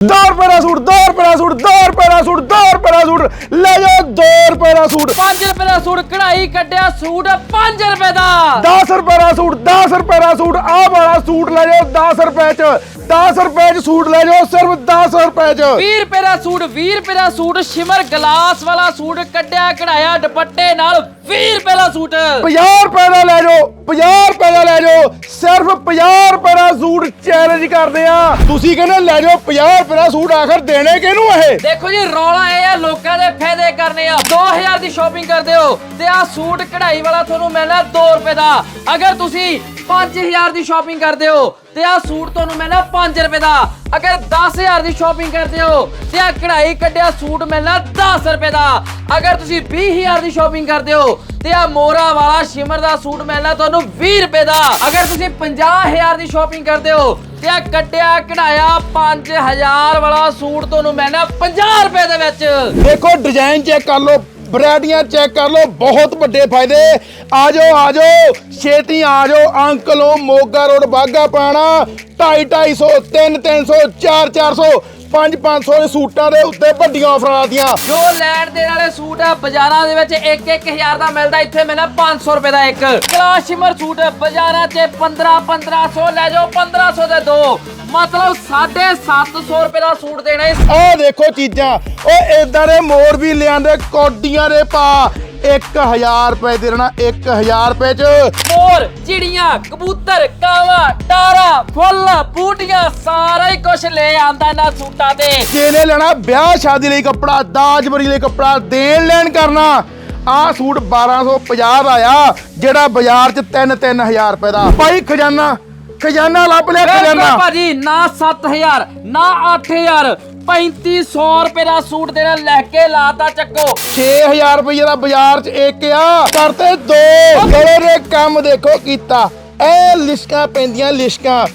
2 ਰੁਪਏ ਦਾ ਸੂਟ 2 ਰੁਪਏ ਦਾ ਸੂਟ 2 ਰੁਪਏ ਦਾ ਸੂਟ 2 ਰੁਪਏ ਦਾ ਸੂਟ। ਲੈ ਜਾਓ 2 ਰੁਪਏ ਦਾ ਸੂਟ। 5 ਰੁਪਏ ਦਾ ਸੂਟ ਕਢਾਈ ਕੱਢਿਆ ਸੂਟ 5 ਰੁਪਏ ਦਾ। 10 ਰੁਪਏ ਦਾ ਸੂਟ 10 ਰੁਪਏ ਦਾ ਸੂਟ ਆਹ ਵਾਲਾ ਸੂਟ ਲੈ ਜਾਓ 10 ਰੁਪਏ ਚ। 10 ਰੁਪਏ ਚ ਸੂਟ ਲੈ ਜਾਓ ਸਿਰਫ 10 ਰੁਪਏ ਚ। 20 ਰੁਪਏ ਦਾ ਸੂਟ 20 ਰੁਪਏ ਦਾ ਸੂਟ ਸ਼ਿਮਰ ਗਲਾਸ ਵਾਲਾ ਸੂਟ ਕੱਢਿਆ ਕਢਾਇਆ ਦੁਪੱਟੇ ਨਾਲ 20 ਰੁਪਏ ਦਾ ਸੂਟ। 50 ਰੁਪਏ ਦਾ ਲੈ ਜਾਓ 50 ਰੁਪਏ ਦਾ ਲੈ ਜਾਓ ਸਿਰਫ 50 ਰੁਪਏ ਦਾ ਸੂਟ ਚੈਲੰਜ ਕਰਦੇ ਆ। ਤੁਸੀਂ ਕਹਿੰਦੇ ਲੈ ਜਾਓ 50 ਰੁਪਏ ਦਾ ਸੂਟ ਆਖਰ ਦੇਣੇ ਕਿਹਨੂੰ ਇਹ? ਦੇਖੋ ਜੀ ਰੌਲਾ ਇਹ ਆ ਲੋਕਾਂ ਦੇ ਫਾਇਦੇ ਕਰਨੇ ਆ। 2000 ਦੀ ਸ਼ਾਪਿੰਗ ਕਰਦੇ ਹੋ ਤੇ ਆ ਸੂਟ ਕਢਾਈ ਵਾਲਾ ਤੁਹਾਨੂੰ ਮਿਲਣਾ 2 ਰੁਪਏ ਦਾ। ਅਗਰ ਤੁਸੀਂ 5000 ਦੀ ਸ਼ਾਪਿੰਗ ਕਰਦੇ ਹੋ ਤੇ ਆ ਸੂਟ ਤੁਹਾਨੂੰ ਮਿਲਣਾ 5 ਰੁਪਏ ਦਾ। ਅਗਰ 10000 ਦੀ ਸ਼ਾਪਿੰਗ ਕਰਦੇ ਹੋ ਤੇ ਆ ਕਢਾਈ ਕੱਢਿਆ ਸੂਟ ਮਿਲਣਾ 10 ਰੁਪਏ ਦਾ। ਅਗਰ ਤੁਸੀਂ 20000 ਦੀ ਸ਼ਾਪਿੰਗ ਕਰਦੇ ਹੋ ਤੇ ਆ ਮੋਰਾ ਵਾਲਾ ਸ਼ਿਮਰ ਦਾ ਸੂਟ ਮਿਲਣਾ ਤੁਹਾਨੂੰ 20 ਰੁਪਏ ਦਾ। ਅਗਰ ਤੁਸੀਂ 50000 ਦੀ ਸ਼ਾਪਿੰਗ ਕਰਦੇ ਹੋ ਤੇ ਆ ਕੱਢਿਆ ਕਢਾਇਆ 5000 ਵਾਲਾ ਸੂਟ ਤੁਹਾਨੂੰ ਮਿਲਣਾ 50 ਰੁਪਏ ਦੇ ਵਿੱਚ। ਦੇਖੋ ਡਿਜ਼ਾਈਨ ਚੈੱਕ ਕਰ ਲਓ ਵੈਰਾਈਟੀਆਂ ਚੈੱਕ ਕਰ ਲਓ, ਬਹੁਤ ਵੱਡੇ ਫਾਇਦੇ। ਆ ਜਾਓ ਆ ਜਾਓ ਛੇਤੀ ਆ ਜਾਓ ਅੰਕਲੋਂ ਮੋਗਾ ਰੋਡ ਬਾਗਾ ਪਾਣਾ। 2.5 250 3 300 4 400 5 500 ਦੇ ਸੂਟਾਂ ਦੇ ਉੱਤੇ ਵੱਡੀਆਂ ਆਫਰਾਂ ਆਦੀਆਂ ਜੋ ਲੈਣ ਦੇਣ ਵਾਲੇ ਸੂਟ ਆ ਬਾਜ਼ਾਰਾਂ ਦੇ ਵਿੱਚ 1-1000 ਦਾ ਮਿਲਦਾ ਇੱਥੇ ਮਿਲਣਾ 500 ਰੁਪਏ ਦਾ ਇੱਕ। ਕਲਾਸ ਸ਼ਿਮਰ ਸੂਟ ਬਾਜ਼ਾਰਾਂ 'ਚ 15 1500 ਲੈ ਜਾਓ 1500 ਦੇ ਦੋ। ਮਤਲਬ 750 ਰੁਪਏ ਦਾ ਸੂਟ ਦੇਣਾ ਹੈ। ਆਹ ਦੇਖੋ ਚੀਜ਼ਾਂ ਓ ਇਦਾਂ ਦੇ ਮੋਰ ਵੀ ਲਿਆਂਦੇ ਕੋਡੀਆਂ ਦੇ ਪਾ 1000 ਰੁਪਏ ਦੇ ਦੇਣਾ 1000 ਰੁਪਏ ਚ। ਮੋਰ ਚਿੜੀਆਂ ਕਬੂਤਰ ਕਾਵਾ ਟਾਰਾ ਫੁੱਲ ਬੂਟੀਆਂ ਸਾਰਾ ਹੀ ਕੁਝ ਲੈ ਆਂਦਾ ਇਹਨਾਂ ਸੂਟਾਂ ਤੇ। ਜਿਹਨੇ ਲੈਣਾ ਵਿਆਹ ਸ਼ਾਦੀ ਲਈ ਕੱਪੜਾ ਦਾਜਬਰੀ ਲਈ ਕੱਪੜਾ ਦੇਣ ਲੈਣ ਕਰਨਾ। ਆਹ ਸੂਟ 1250 ਦਾ ਆ ਜਿਹੜਾ ਬਾਜ਼ਾਰ 'ਚ 3-3000 ਰੁਪਏ ਦਾ। ਭਾਈ ਖਜ਼ਾਨਾ ਖਜ਼ਾਨਾ ਲੱਭ ਲਿਆ ਖਜ਼ਾਨਾ। ਭਾਜੀ ਨਾ 7000 ਨਾ 8000 3500 ਰੁਪਏ ਦਾ ਸੂਟ ਦੇਣਾ ਲੈ ਕੇ ਲਾਤਾ ਚੱਕੋ। 6000 ਰੁਪਏ ਦਾ ਬਾਜ਼ਾਰ 'ਚ ਇੱਕ ਆ। ਕਰਤੇ ਦੋ। ਗਲੇ ਦੇ ਕੰਮ ਦੇਖੋ ਕੀਤਾ। ਐ ਲਿਸ਼ਕਾਂ ਪੈਂਦੀਆਂ ਲਿਸ਼ਕਾਂ।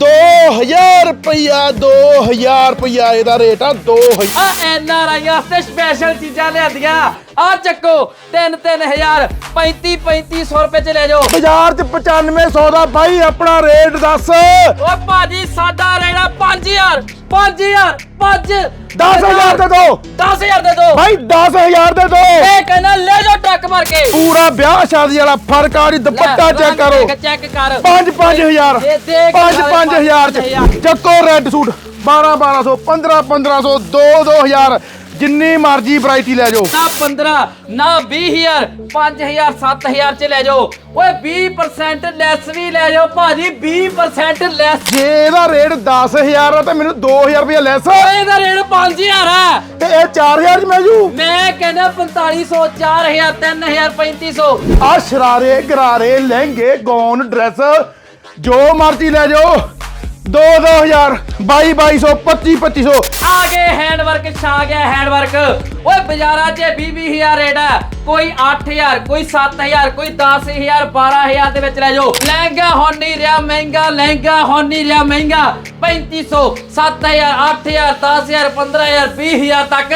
2000 ਰੁਪਇਆ 2000 ਰੁਪਇਆ ਇਹਦਾ ਰੇਟ ਆ 2000 ਆ ਐਨ ਆਰ ਆਈ ਵਾਸਤੇ ਸਪੈਸ਼ਲ ਚੀਜ਼ਾਂ ਲਿਆਂਦੀਆਂ। ਆ ਚੱਕੋ 3 3000 35 3500 ਰੁਪਏ ਚ ਲੈ ਜਾਓ। ਬਾਜ਼ਾਰ 'ਚ 9500 ਦਾ ਭਾਈ ਆਪਣਾ ਰੇਟ ਦੱਸ। ਓ ਭਾਜੀ ਸਾਡਾ ਰਹਿਣਾ 5000 5000 5 10000 ਦੇ ਦੋ। 10000 ਦੇ ਦੋ। ਭਾਈ 10000 ਦੇ ਦੋ। ਇਹ ਕਹਿੰਦਾ ਲੈ ਟੱਕ ਮਾਰ ਕੇ। ਪੂਰਾ ਵਿਆਹ ਸ਼ਾਦੀ ਵਾਲਾ ਫ਼ਰਕ ਆ ਜੀ ਦੁਪੱਟਾ ਚੈੱਕ ਕਰੋ। ਚੈੱਕ ਕਰ। 5 5000 ਦੇ- ਦੇ ਕੇ 5 5000 ਚ। ਚੱਕੋ ਰੈੱਡ ਸੂਟ 12 1200 15 1500 2 2000 ਜਿੰਨੀ ਮਰਜ਼ੀ ਵੈਰਾਈਟੀ ਲੈ ਜਾਓ। ਨਾ 15 ਨਾ 20000 5000 7000 ਚ ਲੈ ਜਾਓ। ਓਏ 20% ਲੈਸ ਵੀ ਲੈ ਜਾਓ ਭਾਜੀ 20% ਲੈਸ ਜੇ ਇਹਦਾ ਰੇਟ 10000 ਆ ਤਾਂ ਮੈਨੂੰ 2000 ਰੁਪਏ ਲੈਸ ਓਏ ਇਹਦਾ ਰੇਟ 5000 ਹੈ ਤੇ ਇਹ 4000 ਚ ਮਿਲ ਜੂ। ਮੈਂ ਕਹਿੰਦਾ 4500 4000 3000 3500 ਆ ਸ਼ਰਾਰੇ ਗਰਾਰੇ ਲਹਿੰਗੇ ਗੌਨ ਡਰੈਸ ਜੋ ਮਰਜ਼ੀ ਲੈ ਜਾਓ। 2 2000 22 2200 25 2500 ਆ ਗਏ ਹੈਂਡਵਰਕ ਛਾ ਗਿਆ ਹੈਂਡਵਰਕ ਓਏ ਬਾਜ਼ਾਰਾਂ 'ਚ 20 20000 ਰੇਟ ਹੈ ਕੋਈ 8000 ਕੋਈ 7000 ਕੋਈ 10000 12000 ਦੇ ਵਿੱਚ ਲੈ ਜਾਓ। ਲਹਿੰਗਾ ਹੁਣ ਨਹੀਂ ਰਿਹਾ ਮਹਿੰਗਾ ਲਹਿੰਗਾ ਹੁਣ ਨਹੀਂ ਰਿਹਾ ਮਹਿੰਗਾ। 3500 7000 8000 10000 15000 20000 ਤੱਕ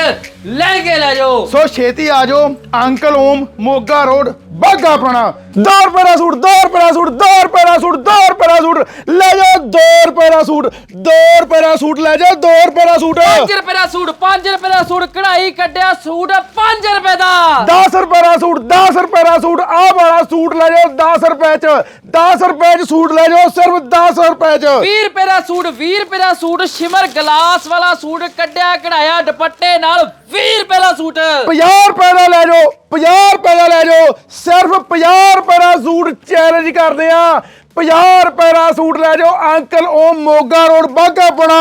ਲਹਿੰਗੇ ਲੈ ਜਾਓ। ਸੋ ਛੇਤੀ ਆ ਜਾਓ। Uncle Om Moga road Bagha Purana. 2 ਰੁਪਏ ਦਾ ਸੂਟ 2 ਰੁਪਏ ਦਾ ਸੂਟ 2 ਰੁਪਏ ਦਾ ਸੂਟ 2 ਰੁਪਏ ਦਾ ਸੂਟ ਲੈ ਜਾਓ 2 ਰੁਪਏ ਦਾ ਸੂਟ 2 ਰੁਪਏ ਦਾ ਸੂਟ ਲੈ ਜਾਓ 2 ਰੁਪਏ ਦਾ ਸੂਟ 5 ਰੁਪਏ ਦਾ ਸੂਟ 5 ਰੁਪਏ ਦਾ ਸੂਟ ਕਢਾਈ ਕੱਢਿਆ ਸੂਟ 5 ਰੁਪਏ ਦਾ। 10 ਰੁਪਏ ਦਾ ਸੂਟ 10 ਰੁਪਏ ਦਾ ਸੂਟ ਆਹ ਵਾਲਾ ਸੂਟ ਲੈ ਜਾਓ 10 ਰੁਪਏ ਚ। 10 ਰੁਪਏ ਚ ਸੂਟ ਲੈ ਜਾਓ ਸਿਰਫ 10 ਰੁਪਏ ਚ। 20 ਰੁਪਏ ਦਾ ਸੂਟ 20 ਰੁਪਏ ਦਾ ਸੂਟ ਸ਼ਿਮਰ ਗਲਾਸ ਵਾਲਾ ਸੂਟ ਕੱਢਿਆ ਕਢਾਇਆ ਦੁਪੱਟੇ ਨਾਲ 20 ਰੁਪਏ ਦਾ ਸੂਟ। 50 ਰੁਪਏ ਦਾ ਲੈ ਜਾਓ 50 ਰੁਪਏ ਦਾ ਲੈ ਜਾਓ ਸਿਰਫ 50 ਰੁਪਏ ਦਾ ਸੂਟ ਚੈਲੰਜ ਕਰਦੇ ਆ। 50 ਰੁਪਏ ਦਾ ਸੂਟ ਲੈ ਜਾਓ ਅੰਕਲ ਓਮ ਮੋਗਾ ਰੋਡ ਬਾਗਾ ਪਣਾ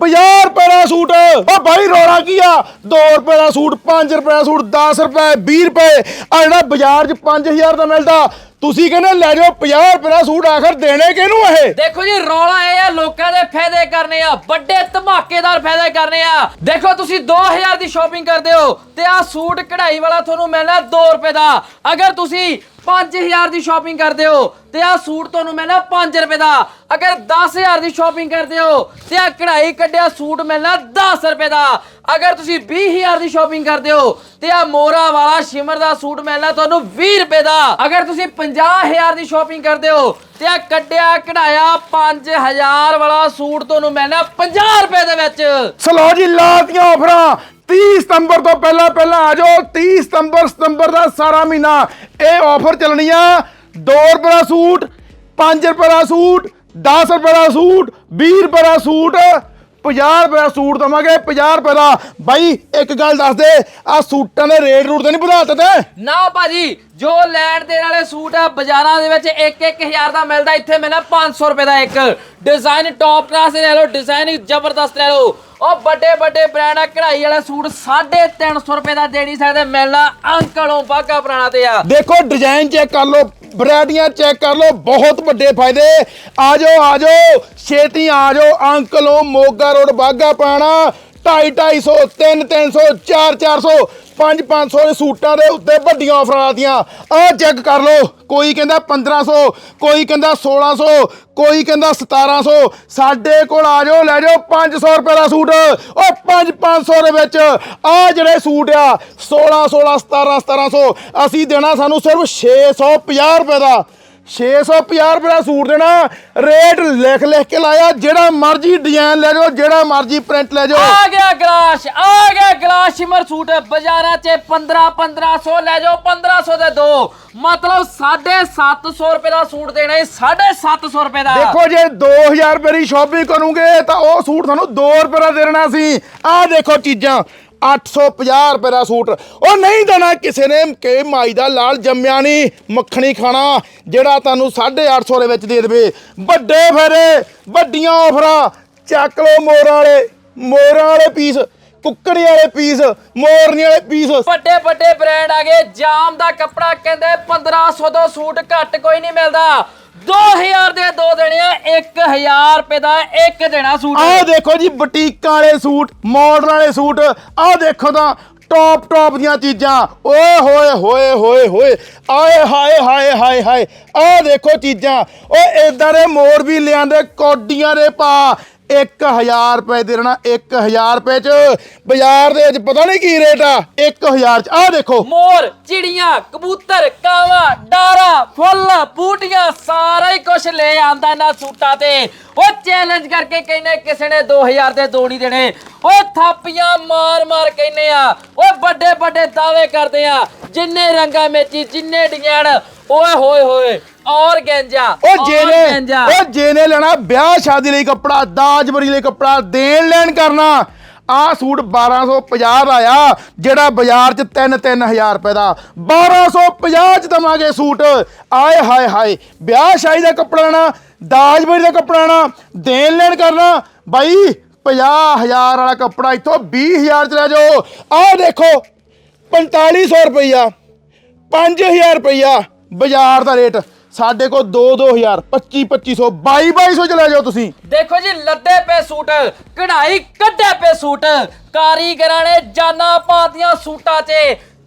50 ਰੁਪਏ ਦਾ ਸੂਟ। ਓ ਭਾਈ ਰੋਣਾ ਕੀ ਆ? 2 ਰੁਪਏ ਦਾ ਸੂਟ 5 ਰੁਪਏ ਦਾ ਸੂਟ 10 ਰੁਪਏ 20 ਰੁਪਏ। ਆ ਜਿਹੜਾ ਬਾਜ਼ਾਰ 'ਚ 5000 ਦਾ ਮਿਲਦਾ, ਤੁਸੀਂ ਕਹਿੰਦੇ ਲੈ ਜਾਓ 50 ਰੁਪਏ ਦਾ ਸੂਟ, ਆਖਰ ਦੇਣੇ ਕਿਹਨੂੰ ਇਹ? ਦੇਖੋ ਜੀ, ਰੌਲਾ ਇਹ ਆ, ਲੋਕਾਂ ਦੇ ਫਾਇਦੇ ਕਰਨੇ ਆ, ਵੱਡੇ ਧਮਾਕੇਦਾਰ ਫਾਇਦੇ ਕਰਨੇ ਆ। ਦੇਖੋ, ਤੁਸੀਂ 2000 ਦੀ ਸ਼ਾਪਿੰਗ ਕਰਦੇ ਹੋ, ਤੇ ਆ ਸੂਟ ਕਢਾਈ ਵਾਲਾ ਤੁਹਾਨੂੰ ਮਿਲਣਾ 2 ਰੁਪਏ ਦਾ। ਅਗਰ ਤੁਸੀਂ 5000 ਦੀ ਸ਼ਾਪਿੰਗ ਕਰਦੇ ਹੋ ਤੇ ਆ ਸੂਟ ਤੁਹਾਨੂੰ ਮਿਲਣਾ 5 ਰੁਪਏ ਦਾ। ਅਗਰ 10000 ਦੀ ਸ਼ਾਪਿੰਗ ਕਰਦੇ ਹੋ ਤੇ ਆ ਕਢਾਈ ਕੱਢਿਆ ਸੂਟ ਮਿਲਣਾ 10 ਰੁਪਏ ਦਾ। ਅਗਰ ਤੁਸੀਂ 20000 ਦੀ ਸ਼ਾਪਿੰਗ ਕਰਦੇ ਹੋ ਤੇ ਆ ਮੋਰਾ ਵਾਲਾ ਸ਼ਿਮਰ ਦਾ ਸੂਟ ਮਿਲਣਾ ਤੁਹਾਨੂੰ 20 ਰੁਪਏ ਦਾ। ਅਗਰ ਤੁਸੀਂ 50000 ਦੀ ਸ਼ਾਪਿੰਗ ਕਰਦੇ ਹੋ ਤੇ ਆ ਕੱਢਿਆ, ਕਢਾਇਆ 5000 ਵਾਲਾ ਸੂਟ ਤੁਹਾਨੂੰ ਮਿਲਣਾ 50 ਰੁਪਏ ਦੇ ਵਿੱਚ। ਸਲੋ ਜੀ, ਲਾਤੀਆਂ ਆਫਰਾਂ 30 ਸਤੰਬਰ ਤੋਂ ਪਹਿਲਾਂ ਪਹਿਲਾਂ ਆ ਜਾਓ। 30 ਸਤੰਬਰ ਸਤੰਬਰ ਦਾ ਸਾਰਾ ਮਹੀਨਾ ਇਹ ਆਫਰ ਚੱਲਣੀ ਆ। 2 ਰੁਪਏ ਦਾ ਸੂਟ 5 ਰੁਪਏ ਦਾ ਸੂਟ 10 ਰੁਪਏ ਦਾ ਸੂਟ 20 ਰੁਪਏ ਦਾ ਸੂਟ 50 ਰੁਪਏ ਦਾ ਸੂਟ ਦਵਾਂਗੇ 50 ਰੁਪਏ ਦਾ। ਬਾਈ ਇੱਕ ਗੱਲ ਦੱਸ ਦੇ ਆ ਸੂਟਾਂ ਦੇ ਰੇਟ ਰੂਟ ਤੇ ਨਹੀਂ ਵਧਾ ਦਿੱਤੇ? ਤੇ ਨਾ ਭਾਜੀ ਜੋ ਲੈਣ ਦੇਣ ਵਾਲੇ ਸੂਟ ਆ ਬਾਜ਼ਾਰਾਂ ਦੇ ਵਿੱਚ 1-1000 ਦਾ ਮਿਲਦਾ ਇੱਥੇ ਮਿਲਣਾ 500 ਰੁਪਏ ਦਾ ਇੱਕ। ਡਿਜ਼ਾਈਨ ਟੌਪ ਕਲਾਸ ਲੈ ਲਓ ਡਿਜ਼ਾਈਨ ਜ਼ਬਰਦਸਤ ਲੈ ਲਓ। ਉਹ ਵੱਡੇ ਵੱਡੇ ਬ੍ਰਾਂਡ ਆ ਕਢਾਈ ਵਾਲਾ ਸੂਟ 350 ਰੁਪਏ ਦਾ ਦੇ ਨਹੀਂ ਸਕਦੇ ਮਿਲਣਾ ਅੰਕਲੋਂ ਬਾਗਾ ਪੁਰਾਣਾ ਤੇ ਆ। ਦੇਖੋ ਡਿਜ਼ਾਈਨ ਚੈੱਕ ਕਰ ਲਓ ਵੈਰਾਈਟੀਆਂ ਚੈੱਕ ਕਰ ਲਓ, ਬਹੁਤ ਵੱਡੇ ਫਾਇਦੇ। ਆ ਜਾਓ ਆ ਜਾਓ, ਛੇਤੀ ਆ ਜਾਓ, ਅੰਕਲੋਂ ਮੋਗਾ ਰੋਡ ਬਾਗਾ ਪਾਣਾ। 2.5 250 3 300 4 400 5 500 ਦੇ ਸੂਟਾਂ ਦੇ ਉੱਤੇ ਵੱਡੀਆਂ ਆਫਰਾਂ ਆਦੀਆਂ ਆਹ ਚੈੱਕ ਕਰ ਲਓ, ਕੋਈ ਕਹਿੰਦਾ 1500 ਕੋਈ ਕਹਿੰਦਾ 1600 ਕੋਈ ਕਹਿੰਦਾ 1700 ਸਾਡੇ ਕੋਲ ਆ ਜਾਓ, ਲੈ ਜਾਓ 500 ਰੁਪਏ ਦਾ ਸੂਟ। ਓ 5 500 ਦੇ ਵਿੱਚ ਆ ਜਿਹੜੇ ਸੂਟ ਆ 16 16 17 1700 ਅਸੀਂ ਦੇਣਾ ਸਾਨੂੰ ਸਿਰਫ 650 ਰੁਪਏ ਦਾ। 650 ਰੁਪਏ ਦਾ ਸੂਟ ਦੇਣਾ। ਰੇਟ ਲਿਖ ਲਿਖ ਕੇ ਲਾਇਆ ਜਿਹੜਾ ਮਰਜ਼ੀ ਡਿਜ਼ਾਈਨ ਲੈ ਜਾਓ ਜਿਹੜਾ ਮਰਜ਼ੀ ਪ੍ਰਿੰਟ ਲੈ ਜਾਓ। ਆ ਗਿਆ ਗਲਾਸ ਆ ਗਿਆ ਗਲਾਸ ਸ਼ਿਮਰ ਸੂਟ ਬਾਜ਼ਾਰਾਂ 'ਚ 15 1500 ਲੈ ਜਾਓ 1500 ਦੇ ਦੋ। ਮਤਲਬ 750 ਰੁਪਏ ਦਾ ਸੂਟ ਦੇਣਾ ਹੈ 750 ਰੁਪਏ ਦਾ। ਦੇਖੋ ਜੇ 2000 ਰੁਪਏ ਦੀ ਸ਼ਾਪਿੰਗ ਕਰੋਗੇ ਤਾਂ ਉਹ ਸੂਟ ਤੁਹਾਨੂੰ 2 ਰੁਪਏ ਦਾ ਦੇਣਾ ਸੀ। ਆਹ ਦੇਖੋ ਚੀਜ਼ਾਂ। 850 ਰੁਪਏ ਦਾ ਸੂਟ। ਉਹ ਨਹੀਂ ਦੇਣਾ ਕਿਸੇ ਨੇ, ਕਿ ਮਾਈ ਦਾ ਲਾਲ ਜੰਮਿਆ ਨਹੀਂ ਮੱਖਣੀ ਖਾਣਾ, ਜਿਹੜਾ ਤੁਹਾਨੂੰ 850 ਦੇ ਵਿੱਚ ਦੇ ਦੇਵੇ। ਵੱਡੇ ਫੇਰੇ, ਵੱਡੀਆਂ ਆਫਰਾਂ, ਚੱਕ ਲਓ ਮੋਰਾਂ ਵਾਲੇ ਮੋਰਾਂ ਵਾਲੇ ਪੀਸ ਕੁੱਕੜੀ ਵਾਲੇ ਪੀਸ, ਮੋਰਨੀ ਵਾਲੇ ਪੀਸ। ਵੱਡੇ ਵੱਡੇ ਬ੍ਰਾਂਡ ਆ ਗਏ, ਜਾਮ ਦਾ ਕੱਪੜਾ ਕਹਿੰਦੇ 1500 ਤੋਂ ਸੂਟ ਘੱਟ ਕੋਈ ਨਹੀਂ ਮਿਲਦਾ। 2000 ਦੇ ਦੋ 1000 ਰੁਪਏ ਦਾ ਇੱਕ ਦੇਣਾ ਸੂਟ। ਆਹ ਦੇਖੋ ਜੀ, ਬੁਟੀਕਾਂ ਵਾਲੇ ਸੂਟ ਮਾਡਰਨ ਵਾਲੇ ਸੂਟ, ਆਹ ਦੇਖੋ ਤਾਂ ਟੌਪ ਟੌਪ ਦੀਆਂ ਚੀਜ਼ਾਂ। ਓਏ ਹੋਏ ਹੋਏ ਹੋਏ ਹੋਏ। ਆਏ ਹਾਏ ਹਾਏ ਹਾਏ ਹਾਏ। ਆਹ ਦੇਖੋ ਚੀਜ਼ਾਂ। ਓਏ ਇਦਾਂ ਦੇ ਮੋਰ ਵੀ ਲਿਆਂਦੇ, ਕੌਡੀਆਂ ਦੇ ਪਾ। 1000 ਰੁਪਏ ਦੇ ਦੇਣਾ 1000 ਰੁਪਏ ਚ। ਬਾਜ਼ਾਰ ਦੇ ਵਿੱਚ ਪਤਾ ਨਹੀਂ ਕੀ ਰੇਟ ਆ। 1000 ਚ। ਆਹ ਦੇਖੋ। ਮੋਰ, ਚਿੜੀਆਂ, ਕਬੂਤਰ, ਕਾਵਾ, ਡਾਰਾ, ਫੁੱਲ, ਬੂਟੀਆਂ, ਸਾਰਾ ਹੀ ਕੁਝ ਲੈ ਆਂਦਾ ਇਹਨਾਂ ਸੂਟਾਂ ਤੇ। ਉਹ ਚੈਲੰਜ ਕਰਕੇ ਕਹਿੰਦੇ ਕਿਸੇ ਨੇ 2000 ਦੇ ਦੋ ਨਹੀਂ ਦੇਣੇ। ਉਹ ਥਾਪੀਆਂ ਮਾਰ ਮਾਰ ਕਹਿੰਦੇ ਆ। ਉਹ ਵੱਡੇ ਵੱਡੇ ਦਾਅਵੇ ਕਰਦੇ ਆ। ਜਿੰਨੇ ਰੰਗਾਂ ਮੇਚੀ ਜਿੰਨੇ ਡਿਜ਼ਾਈਨ ਓਏ ਹੋਏ ਹੋਏ। ਔਰ ਗੈਂਜਾ ਉਹ ਗੈਂਜਾ। ਉਹ ਜਿਹਨੇ ਲੈਣਾ ਵਿਆਹ ਸ਼ਾਦੀ ਲਈ ਕੱਪੜਾ ਦਾਜ ਬਰੀ ਲਈ ਕੱਪੜਾ ਦੇਣ ਲੈਣ ਕਰਨਾ। ਆਹ ਸੂਟ 1250 ਦਾ ਆ ਜਿਹੜਾ ਬਾਜ਼ਾਰ 'ਚ 3-3000 ਰੁਪਏ ਦਾ। 1250 'ਚ ਦਵਾਂਗੇ ਸੂਟ। ਆਏ ਹਾਏ ਹਾਏ ਵਿਆਹ ਸ਼ਾਦੀ ਦਾ ਕੱਪੜਾ ਲੈਣਾ ਦਾਜ ਬਰੀ ਦਾ ਕੱਪੜਾ ਲੈਣਾ ਦੇਣ ਲੈਣ ਕਰਨਾ। ਬਾਈ 50000 ਵਾਲਾ ਕੱਪੜਾ ਇੱਥੋਂ 20000 ਚ ਲੈ ਜਾਓ। ਆਹ ਦੇਖੋ 4500 ਰੁਪਈਆ 5000 ਰੁਪਈਆ ਬਾਜ਼ਾਰ ਦਾ ਰੇਟ। ਸਾਡੇ ਕੋਲ 2 2000 25 2500 22 2200 ਚ ਲੈ ਜਾਓ ਤੁਸੀਂ। ਦੇਖੋ ਜੀ ਲੱਦੇ ਪਏ ਸੂਟ ਕਢਾਈ ਕੱਢੇ ਪਏ ਸੂਟ ਕਾਰੀਗਰਾਂ ਨੇ ਜਾਨਾਂ ਪਾਤੀਆਂ ਸੂਟਾਂ 'ਚ।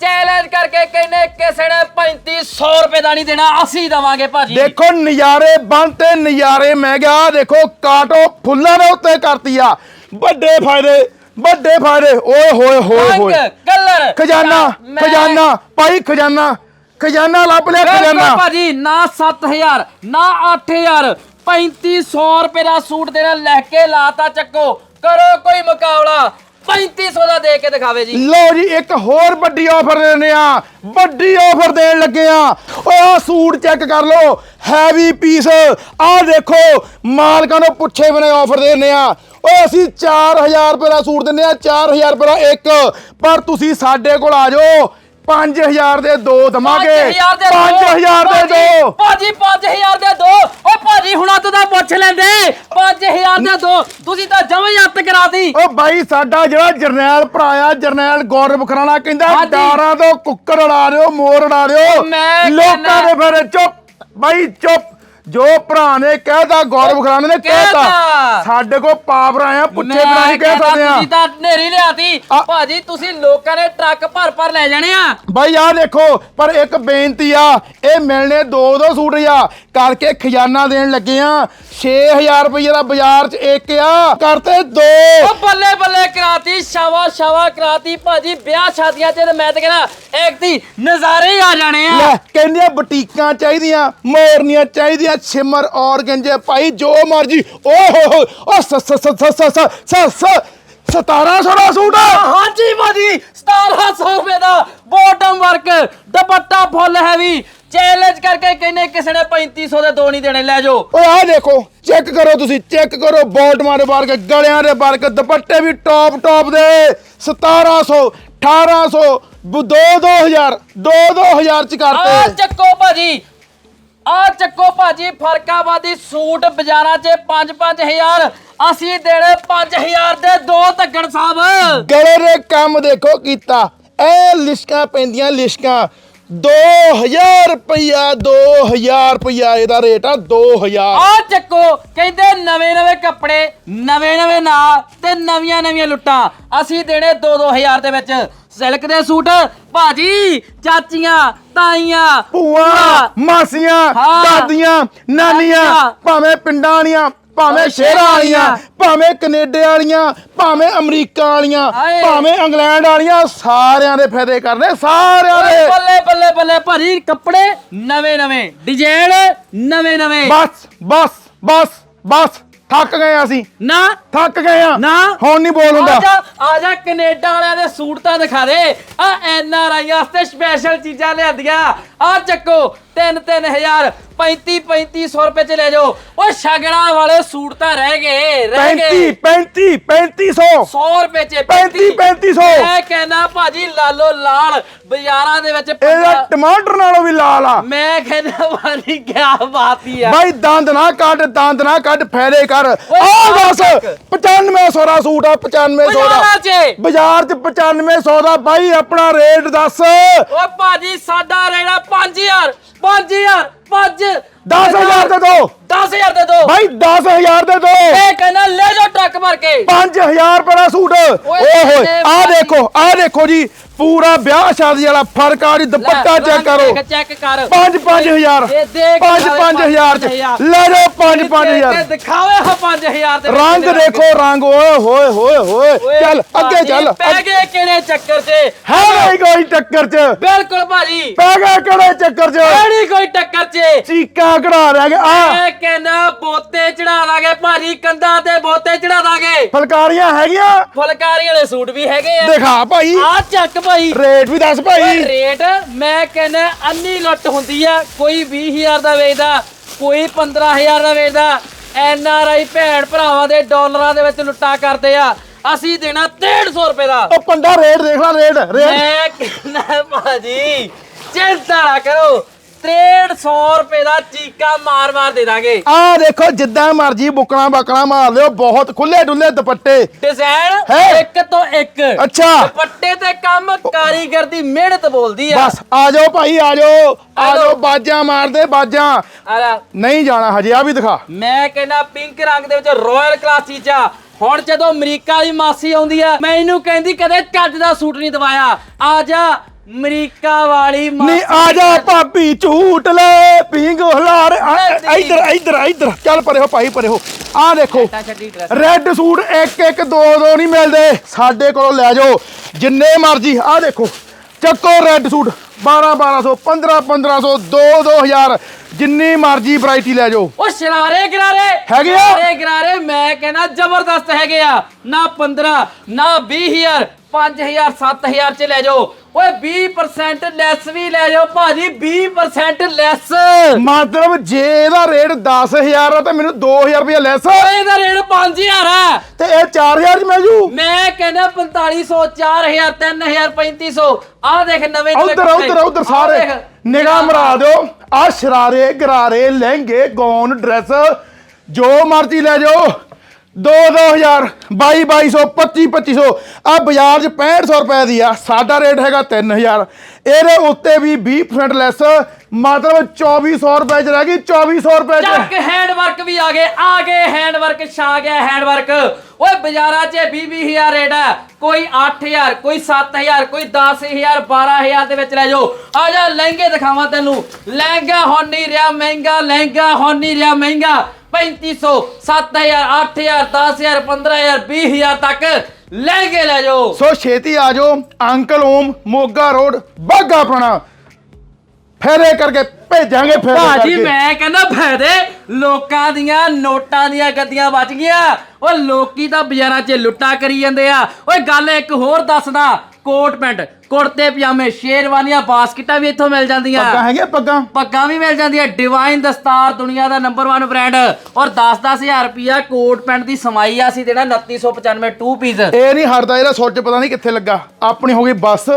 ਚੈਲੰਜ ਕਰਕੇ ਕਹਿੰਦੇ ਕਿਸੇ ਨੇ 3500 ਰੁਪਏ ਦਾ ਨਹੀਂ ਦੇਣਾ ਅਸੀਂ ਦਵਾਂਗੇ ਭਾਜੀ। ਦੇਖੋ ਨਜ਼ਾਰੇ ਬੰਦ ਤੇ ਨਜ਼ਾਰੇ ਮੈਂ ਗਿਆ ਦੇਖੋ ਕਾਟੋ ਫੁੱਲਾਂ ਦੇ ਉੱਤੇ ਕਰਤੀ ਆ। ਵੱਡੇ ਫਾਇਦੇ ਵੱਡੇ ਫਾਇਦੇ। ਓਏ ਹੋਏ ਹੋਏ ਹੋਏ। ਕਲਰ। ਖਜ਼ਾਨਾ ਖਜ਼ਾਨਾ ਭਾਈ ਖਜ਼ਾਨਾ। ਖਜ਼ਾਨਾ ਲੱਭ ਲਿਆ ਖਜ਼ਾਨਾ। ਭਾਜੀ ਨਾ 7000 ਨਾ 8000 3500 ਰੁਪਏ ਦਾ ਸੂਟ ਦੇਣਾ ਲੈ ਕੇ ਲਾਤਾ ਚੱਕੋ। ਕਰੋ ਕੋਈ ਮੁਕਾਬਲਾ 3500 ਦਾ ਦੇ ਕੇ ਦਿਖਾਵੇ ਜੀ। ਲਓ ਜੀ ਇੱਕ ਹੋਰ ਵੱਡੀ ਆਫਰ ਦੇਣੇ ਆ ਵੱਡੀ ਆਫਰ ਦੇਣ ਲੱਗੇ ਆ ਆਹ ਸੂਟ ਚੈੱਕ ਕਰ ਲਓ। ਹੈਵੀ ਪੀਸ ਆਹ ਦੇਖੋ ਮਾਲਕਾਂ ਨੂੰ ਪੁੱਛੇ ਬਿਨਾਂ ਆਫਰ ਦੇਣੇ ਆ ਓਏ ਅਸੀਂ 4000 ਰੁਪਏ ਦਾ ਸੂਟ ਦਿੰਨੇ ਆ 4000 ਰੁਪਏ ਦਾ ਇੱਕ। ਪਰ ਤੁਸੀਂ ਸਾਡੇ ਕੋਲ ਆ ਜਾਓ। 5000 ਦੇ ਦੋ ਦਵਾਂਗੇ। 5000 ਦੇ 5000 ਦੇ ਦੋ। ਭਾਜੀ 5000 ਦੇ ਦੋ। ਓ ਭਾਜੀ ਹੁਣਾ ਤੋਂ ਤਾਂ ਪੁੱਛ ਲੈਂਦੇ। 5000 ਦੇ ਦੋ। ਤੁਸੀਂ ਤਾਂ ਜਮਾਂ ਹੀ ਹੱਥ ਕਰਾਤੀ ਓ ਬਾਈ ਸਾਡਾ ਜਿਹੜਾ ਜਰਨੈਲ ਭਰਾ ਆ ਜਰਨੈਲ ਗੌਰਵ ਖਰਾਣਾ ਕਹਿੰਦਾ। ਡਾਰਾਂ ਤੋਂ ਕੁੱਕੜ ਉਡਾ ਦਿਓ ਮੋਰ ਉਡਾ ਮੈਂ ਲੋਕਾਂ ਦੇ ਫਿਰ ਚੁੱਪ। ਬਾਈ ਚੁੱਪ। ਜੋ ਭਰਾ ਨੇ ਕਹਿਤਾ ਗੌਰਵ ਖਰਾਨੇ ਨੇ ਕਹਿਤਾ। ਕਹਿਤਾ। ਸਾਡੇ ਕੋਲ ਪਾਵਰ ਆਇਆ ਪੁੱਛੇ ਬਿਨਾਂ ਨਹੀਂ ਕਹਿ ਕਹਿੰਦਾ ਸਕਦੇ ਆ। ਤੁਸੀਂ ਤਾਂ ਨੇਰੀ ਲਿਆਤੀ। ਆ- ਭਾਜੀ ਤੁਸੀਂ ਲੋਕਾਂ ਨੇ ਟਰੱਕ ਭਰ ਭਰ ਲੈ ਜਾਣੇ ਆ। ਬਾਈ ਆ ਦੇਖੋ ਪਰ ਇੱਕ ਬੇਨਤੀ ਆ ਇਹ ਮਿਲਣੇ ਦੋ ਦੋ ਸੂਟ ਆ। ਕਰਕੇ ਖਜ਼ਾਨਾ ਦੇਣ ਲੱਗੇ ਆ। 6000 ਰੁਪਏ ਦਾ ਬਾਜ਼ਾਰ 'ਚ ਇੱਕ ਆ। ਕਰਤੇ ਦੋ। ਉਹ ਬੱਲੇ ਬੱਲੇ ਕਰਾਤੀ ਸ਼ਾਵਾ ਸ਼ਾਵਾ ਕਰਾਤੀ। ਭਾਜੀ ਵਿਆਹ ਸ਼ਾਦੀਆਂ 'ਚ ਤੇ ਮੈਂ ਤਾਂ ਕਹਿੰਦਾ ਇੱਕ ਦੀ ਨਜ਼ਾਰੇ ਹੀ ਆ ਜਾਣੇ ਆ। ਲੈ ਕਹਿੰਦੀਆਂ ਬੁਟੀਕਾਂ ਚਾਹੀਦੀਆਂ ਮੋਰਨੀਆਂ ਚਾਹੀਦੀਆਂ ਸਿਮਰ ਔਰਗੰਜੇ ਭਾਈ ਜੋ ਮਰਜ਼ੀ। ਓ ਹੋ ਹੋ ਓ ਸ ਸ ਸ ਸ ਸ ਸ ਸ 1700 ਦਾ ਸੂਟ ਹਾਂਜੀ ਭਾਜੀ 1700 ਰੁਪਏ ਦਾ ਬੋਟਮ ਵਰਕ ਦੁਪੱਟਾ ਫੁੱਲ ਹੈਵੀ ਚੈਲੰਜ ਕਰਕੇ ਕਹਿੰਦੇ ਕਿਸੇ ਨੇ 3500 ਦੇ ਦੋ ਨਹੀਂ ਦੇਣੇ ਲੈ ਜਾਓ। ਓਏ ਆਹ ਦੇਖੋ ਚੈੱਕ ਕਰੋ ਤੁਸੀਂ ਚੈੱਕ ਕਰੋ ਬੋਟਮਾਂ ਦੇ ਵਰਕ ਗਲਿਆਂ ਦੇ ਵਰਕ ਦੁਪੱਟੇ ਵੀ ਟੌਪ ਟੌਪ ਦੇ। 1700 1800 ਦੋ 2000 2000 ਚ ਕਰਤੇ। ਆ ਚੱਕੋ ਭਾਜੀ ਆ ਚੱਕੋ ਭਾਜੀ, ਫਰਕਾਬਾਦੀ ਸੂਟ ਬਾਜ਼ਾਰਾਂ 'ਚ 5-5000 ਅਸੀਂ ਦੇਣੇ 5000 ਦੇ ਦੋ ਧੱਗਣ ਸਾਹਿਬ। ਗਲੇ ਦੇ ਕੰਮ ਦੇਖੋ ਕੀਤਾ। ਐ ਲਿਸ਼ਕਾਂ ਪੈਂਦੀਆਂ ਲਿਸ਼ਕਾਂ। 2000 ਰੁਪਇਆ 2000 ਰੁਪਇਆ ਇਹਦਾ ਰੇਟ ਆ 2000 ਆ ਚੱਕੋ ਕਹਿੰਦੇ ਨਵੇਂ ਨਵੇਂ ਕੱਪੜੇ ਨਵੇਂ ਨਵੇਂ ਨਾਂ ਤੇ ਨਵੀਆਂ ਨਵੀਆਂ ਲੁੱਟਾਂ ਅਸੀਂ ਦੇਣੇ 2-2000 ਦੇ ਵਿੱਚ ਸਿਲਕ ਦੇ ਸੂਟ ਭਾਜੀ ਚਾਚੀਆਂ ਤਾਈਆਂ ਭੂਆ ਮਾਸੀਆਂ ਹਾਂ। ਦਾਦੀਆਂ ਨਾਨੀਆਂ ਨਾਨੀਆਂ। ਭਾਵੇਂ ਪਿੰਡਾਂ ਵਾਲੀਆਂ ਭਾਵੇਂ ਸ਼ਹਿਰਾਂ ਵਾਲੀਆਂ। ਭਾਵੇਂ ਕੈਨੇਡਾ ਵਾਲੀਆਂ ਭਾਵੇਂ ਅਮਰੀਕਾ ਵਾਲੀਆਂ ਹਾਏ। ਭਾਵੇਂ ਇੰਗਲੈਂਡ ਵਾਲੀਆਂ ਸਾਰਿਆਂ ਦੇ ਫਾਇਦੇ ਕਰਨੇ ਸਾਰਿਆਂ ਦੇ। ਬੱਲੇ ਬੱਲੇ ਬੱਲੇ ਭਾਜੀ ਕੱਪੜੇ ਨਵੇਂ ਨਵੇਂ। ਡਿਜ਼ਾਈਨ ਨਵੇਂ ਨਵੇਂ। ਬਸ ਬਸ ਬਸ ਬਸ ਥੱਕ ਗਏ ਅਸੀਂ। ਨਾ। ਥੱਕ ਗਏ ਆ ਨਾ। ਹੁਣ ਨਹੀਂ ਬੋਲ ਹੁੰਦਾ। ਆ ਜਾ ਆ ਜਾ ਕੈਨੇਡਾ ਵਾਲਿਆਂ ਦੇ ਸੂਟ ਤਾਂ ਦਿਖਾ ਦੇ। ਆ ਐਨ ਆਰ ਆਈ ਵਾਸਤੇ ਸਪੈਸ਼ਲ ਚੀਜ਼ਾਂ ਲਿਆਂਦੀਆਂ। ਆ ਚੱਕੋ। 3 3000 35 3500 ਰੁਪਏ ਚ ਲੈ ਜਾਓ। ਓਏ ਸ਼ਗੜਾ ਵਾਲੇ ਸੂਟ ਤਾਂ ਰਹਿ ਗਏ ਰਹਿ 35 ਗਏ। 35 3500 100 ਰੁਪਏ ਚ 35 3500 ਮੈਂ ਕਹਿੰਦਾ ਭਾਜੀ ਲਾਲੋ ਲਾਲ ਬਾਜ਼ਾਰਾਂ ਦੇ ਵਿੱਚ ਇਹਦਾ ਟਮਾਟਰ ਨਾਲੋਂ ਵੀ ਲਾਲ ਆ। ਮੈਂ ਕਹਿੰਦਾ ਭਾਜੀ ਕਿਆ ਬਾਤ ਹੀ ਆ। ਬਾਈ ਦੰਦ ਨਾ ਕੱਢ ਦੰਦ ਨਾ ਕੱਢ ਫਾਇਦੇ ਕਰ। ਆ ਦੱਸ ਚੱਕ। 9500 ਦਾ ਸੂਟ ਆ 9500 ਦਾ। ਬਾਜ਼ਾਰਾਂ 'ਚ। ਬਾਜ਼ਾਰ 'ਚ 9500 ਦਾ। ਬਾਈ ਆਪਣਾ ਰੇਟ ਦੱਸ। ਓਏ ਭਾਜੀ ਸਾਡਾ ਰੇੜਾ 5000 5000 5 10000 ਦੇ ਦੋ। 10000 ਦੇ ਦੋ। ਬਾਈ 10000 ਦੇ ਦੋ। ਇਹ ਕਹਿੰਦਾ ਲੈ ਜਾਓ ਟਰੱਕ ਭਰ ਕੇ। 5000 ਰੁਪਏ ਦਾ ਸੂਟ। ਓਏ ਹੋਏ ਆ। ਦੇਖੋ ਆ ਦੇਖੋ ਜੀ ਪੂਰਾ ਵਿਆਹ ਸ਼ਾਦੀ ਵਾਲਾ ਫ਼ਰਕ ਆ ਜੀ ਦੁਪੱਟਾ ਚੈੱਕ ਕਰੋ। ਚੈੱਕ ਕਰ। 5 5000 ਇਹ ਦੇਖ 5 5000 ਚ। ਲੈ ਜਾਓ 5 5000 ਤੇ ਦਿਖਾਵੇ ਹਾਂ 5000 ਦੇ ਰੰਗ ਦੇਖੋ ਰੰਗ। ਓਏ ਹੋਏ ਹੋਏ ਹੋਏ। ਚੱਲ ਅੱਗੇ ਚੱਲ। ਪੈ ਗਏ ਕਿਹੜੇ ਚੱਕਰ 'ਚ? ਹੈ ਨਹੀਂ ਕੋਈ ਟੱਕਰ 'ਚ। ਬਿਲਕੁਲ ਭਾਜੀ। ਪੈ ਗਿਆ ਕਿਹੜੇ ਚੱਕਰ 'ਚ? ਕਿਹੜੀ ਕੋਈ ਟੱਕਰ 'ਚ। ਚੀਕਾਂ ਕਢਾ ਰਿਹਾ ਆ ਮੈਂ ਕਹਿੰਦਾ ਬੋਤੇ ਚੜਾ ਦਾਂਗੇ ਭਾਜੀ ਕੰਧਾਂ ਤੇ ਬੋਤੇ ਚੜਾ ਦਾਂਗੇ। ਫਲਕਾਰੀਆਂ ਹੈਗੀਆਂ? ਫੁਲਕਾਰੀ ਵਾਲੇ ਸੂਟ ਵੀ ਹੈਗੇ ਆ। ਦਿਖਾ ਭਾਈ। ਆ ਚੱਕ ਭਾਈ। ਰੇਟ ਵੀ ਦੱਸ ਭਾਈ। ਰੇਟ ਮੈਂ ਕਹਿੰਦਾ ਅੰਨੀ ਲੁੱਟ ਹੁੰਦੀ ਆ ਕੋਈ 20000 ਦਾ ਵੇਚਦਾ ਕੋਈ 15000 ਦਾ ਵੇਚਦਾ। ਐਨ ਆਰ ਆਈ ਭੈਣ ਭਰਾਵਾਂ ਦੇ ਡਾਲਰਾਂ ਦੇ ਵਿੱਚ ਲੁੱਟਾ ਕਰਦੇ ਆ। ਅਸੀਂ ਦੇਣਾ 150 ਰੁਪਏ ਦਾ। ਉਹ ਪੰਡਾ ਰੇਟ ਦੇਖ ਲੈ ਰੇਟ ਰੇਟ। ਮੈਂ ਕਹਿੰਦਾ ਭਾਜੀ ਚਿੰਤਾ ਨਾ ਕਰੋ। 150 ਰੁਪਏ ਦਾ ਚੀਕਾ ਮਾਰ ਮਾਰ ਦੇ ਦਾਂਗੇ। ਆ ਦੇਖੋ ਜਿੱਦਾਂ ਮਰਜ਼ੀ ਬੁਕਣਾ ਬਕਣਾ ਮਾਰ ਲਿਓ ਬਹੁਤ ਖੁੱਲੇ ਡੁੱਲੇ ਦੁਪੱਟੇ। ਡਿਜ਼ਾਈਨ ਹੈ। ਇੱਕ ਤੋਂ ਇੱਕ। ਅੱਛਾ। ਦੁਪੱਟੇ ਤੇ ਕੰਮ ਕਾਰੀਗਰ ਦੀ ਮਿਹਨਤ ਬੋਲਦੀ ਆ। ਬਸ ਆ ਜਾਓ ਭਾਈ ਆ ਜਾਓ। ਆ ਆ ਜਾਓ। ਜਾਓ। ਬਾਜਾਂ ਮਾਰਦੇ ਬਾਜਾਂ। ਨਹੀਂ ਜਾਣਾ ਹਜੇ ਆ ਵੀ ਦਿਖਾ। ਮੈਂ ਕਹਿੰਦਾ ਪਿੰਕ ਰੰਗ ਦੇ ਵਿੱਚ ਰਾਇਲ ਕਲਾਸੀ ਚ ਆ। ਹੁਣ ਜਦੋਂ ਅਮਰੀਕਾ ਦੀ ਮਾਸੀ ਆਉਂਦੀ ਆ ਮੈਂ ਇਹਨੂੰ ਕਹਿੰਦੀ ਕਦੇ ਚੱਜ ਦਾ ਸੂਟ ਨਹੀਂ ਦਵਾਇਆ। ਆ ਜਾ ਅਮਰੀਕਾ ਵਾਲੀ ਮਾਸੀ ਨਹੀਂ ਆ ਜਾ ਭਾਬੀ ਝੂਟ ਲੈ ਪਿੰਗ ਹਲਾਰ। ਇੱਧਰ ਇੱਧਰ ਇੱਧਰ ਚੱਲ ਪਰੇ ਹੋ ਭਾਈ ਪਰੇ ਹੋ। ਆ ਦੇਖੋ ਤਾਂ ਛੱਡੀ ਡਰੈਸ। ਰੈੱਡ ਸੂਟ ਇੱਕ ਇੱਕ ਦੋ ਦੋ ਨਹੀਂ ਮਿਲਦੇ। ਸਾਡੇ ਕੋਲੋਂ ਲੈ ਜਾਓ ਜਿੰਨੇ ਮਰਜ਼ੀ। ਆ ਦੇਖੋ ਚੱਕੋ ਰੈੱਡ ਸੂਟ 12 1200 15 1500 2 2000 ਜਿੰਨੀ ਮਰਜ਼ੀ ਵੈਰਾਈਟੀ ਲੈ ਜਾਓ। ਉਹ ਸ਼ਰਾਰੇ ਗਰਾਰੇ। ਹੈਗੇ ਆ? ਸ਼ਰਾਰੇ ਗਰਾਰੇ ਮੈਂ ਕਹਿੰਦਾ ਜ਼ਬਰਦਸਤ ਹੈਗੇ ਆ। ਨਾ 15 ਨਾ 20000 5000 7000 ਚ ਲੈ ਜਾਓ। ਓਏ 20% ਲੈਸ ਵੀ ਲੈ ਜਾਓ ਭਾਜੀ 20% ਲੈਸ ਮਤਲਬ ਜੇ ਇਹਦਾ ਰੇਟ 10000 ਆ ਤਾਂ ਮੈਨੂੰ 2000 ਰੁਪਏ ਲੈਸ ਓਏ ਇਹਦਾ ਰੇਟ 5000 ਆ। ਤੇ ਇਹ 4000 ਚ ਮਿਲ ਜੂ? ਮੈਂ ਕਹਿੰਦਾ 4500 4000 3000 3500 ਆਹ ਦੇਖ ਨਵੇਂ ਉਧਰ। ਉਧਰ ਉਧਰ ਸਾਰੇ। ਨਿਗਾਹ ਮਰਾ ਦਿਓ। ਆ ਸ਼ਰਾਰੇ ਗਰਾਰੇ ਲਹਿੰਗੇ ਗੌਨ ਡਰੈਸ। ਜੋ ਮਰਜ਼ੀ ਲੈ ਜਾਓ। 2 2000 22 2200 25 2500 ਆ ਬਾਜ਼ਾਰ 'ਚ 6500 ਰੁਪਏ ਦੀ ਆ, ਸਾਡਾ ਰੇਟ ਹੈਗਾ 3000 ਇਹਦੇ ਉੱਤੇ ਵੀ 20% ਲੈਸ ਮਤਲਬ 2400 ਰੁਪਏ ਚ ਰਹਿ ਗਈ 2400 ਰੁਪਏ ਚ। ਚੱਕ ਹੈਂਡ ਵਰਕ ਵੀ ਆ ਗਏ ਆ ਗਏ ਹੈਂਡ ਵਰਕ ਛਾ ਗਿਆ ਹੈਂਡ ਵਰਕ ਓਏ ਬਾਜ਼ਾਰਾਂ 'ਚ 20 20000 ਰੇਟ ਹੈ ਕੋਈ 8000 ਕੋਈ 7000 ਕੋਈ 10000 12000 ਦੇ ਵਿੱਚ ਲੈ ਜਾਓ। ਆ ਜਾ ਲਹਿੰਗੇ ਦਿਖਾਵਾਂ ਤੈਨੂੰ। ਲਹਿੰਗਾ ਹੁਣ ਨਹੀਂ ਰਿਹਾ ਮਹਿੰਗਾ। ਲਹਿੰਗਾ ਹੁਣ ਨਹੀਂ ਰਿਹਾ ਮਹਿੰਗਾ 3500 7000 8000 10000 15000 20000 ਤੱਕ ਲਹਿੰਗੇ ਲੈ ਜਾਓ। ਸੋ ਛੇਤੀ ਆ ਜਾਓ। Uncle Om Moga road Bagha Purana. ਫੇਰੇ ਕਰਕੇ ਭੇਜਾਂਗੇ ਫੇਰੇ ਭਾਜੀ ਕਰਕੇ। ਮੈਂ ਕਹਿੰਦਾ ਫਾਇਦੇ ਲੋਕਾਂ ਦੀਆਂ ਨੋਟਾਂ ਦੀਆਂ ਗੱਦੀਆਂ ਬਚ ਗਈਆਂ। ਓਏ ਲੋਕੀ ਤਾਂ ਬਾਜ਼ਾਰਾਂ 'ਚ ਲੁੱਟਾ ਕਰੀ ਜਾਂਦੇ ਆ। ਓਏ ਗੱਲ ਇੱਕ ਹੋਰ ਦੱਸਦਾ ਕੋਟ ਪੈਂਟ ਕੁੜਤੇ ਪਜਾਮੇ ਸ਼ੇਰਵਾਨੀਆਂ ਬਾਸਕਟਾਂ ਵੀ ਇੱਥੋਂ ਮਿਲ ਜਾਂਦੀਆਂ। ਪੱਗਾਂ ਹੈਗੀਆਂ ਪੱਗਾਂ? ਪੱਗਾਂ ਵੀ ਮਿਲ ਜਾਂਦੀਆਂ। ਡਿਵਾਈਨ ਦਸਤਾਰ ਦੁਨੀਆ ਦਾ ਨੰਬਰ 1 ਬ੍ਰਾਂਡ ਔਰ 10-10000 ਰੁਪਿਆ ਕੋਟ ਪੈਂਟ ਦੀ ਸਮਾਈ ਆ ਸੀ ਦੇਣਾ 2995 2 ਪੀਸ ਇਹ ਨਹੀਂ ਹਟਦਾ ਇਹਦਾ ਸੁੱਚ ਪਤਾ ਨਹੀਂ ਕਿੱਥੇ ਲੱਗਾ। ਆਪਣੀ ਹੋ ਗਈ ਬੱਸ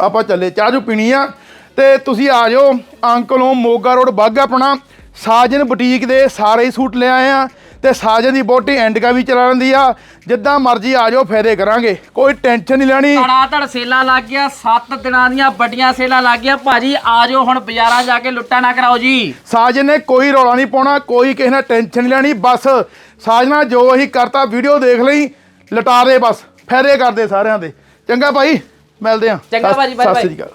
ਆਪਾਂ ਚੱਲੇ ਚਾਹ ਜੂ ਪੀਣੀ ਆ। ਤੇ ਤੁਸੀਂ ਆ ਜਾਓ। ਅੰਕਲ ਮੋਗਾ ਰੋਡ ਬਾਗਾ ਆਪਣਾ। ਸਾਜਨ ਬੁਟੀਕ ਦੇ ਸਾਰੇ ਹੀ ਸੂਟ ਲੈ ਆਏ ਆ ਤੇ ਸਾਜਨ ਦੀ ਬੋਟੀ ਐਂਡਕਾ ਵੀ ਚਲਾ ਲੈਂਦੀ ਆ। ਜਿੱਦਾਂ ਮਰਜ਼ੀ ਆ ਜਾਓ ਫੇਰੇ ਕਰਾਂਗੇ। ਕੋਈ ਟੈਨਸ਼ਨ ਨਹੀਂ ਲੈਣੀ। ਤੜਾ ਤੜ ਸੇਲਾਂ ਲੱਗ ਗਿਆ। 7 ਦਿਨਾਂ ਦੀਆਂ ਵੱਡੀਆਂ ਸੇਲਾਂ ਲੱਗ ਗਿਆ। ਭਾਜੀ ਆ ਜਾਓ ਹੁਣ ਬਾਜ਼ਾਰਾਂ ਜਾ ਕੇ ਲੁੱਟਾ ਨਾ ਕਰਾਓ ਜੀ। ਸਾਜਨ ਨੇ ਕੋਈ ਰੌਲਾ ਨਹੀਂ ਪਾਉਣਾ ਕੋਈ ਕਿਸੇ ਨਾਲ ਟੈਨਸ਼ਨ ਨਹੀਂ ਲੈਣੀ। ਬਸ ਸਾਜਨਾ ਜੋ ਅਸੀਂ ਕਰਤਾ ਵੀਡੀਓ ਦੇਖ ਲਈ ਲਟਾ ਦੇ ਬਸ। ਫੇਰੇ ਕਰਦੇ ਸਾਰਿਆਂ ਦੇ। ਚੰਗਾ ਭਾਈ ਮਿਲਦੇ ਆ ਚੰਗਾ ਭਾਜੀ, ਸਤਿ। ਸ੍ਰੀ ਅਕਾਲ।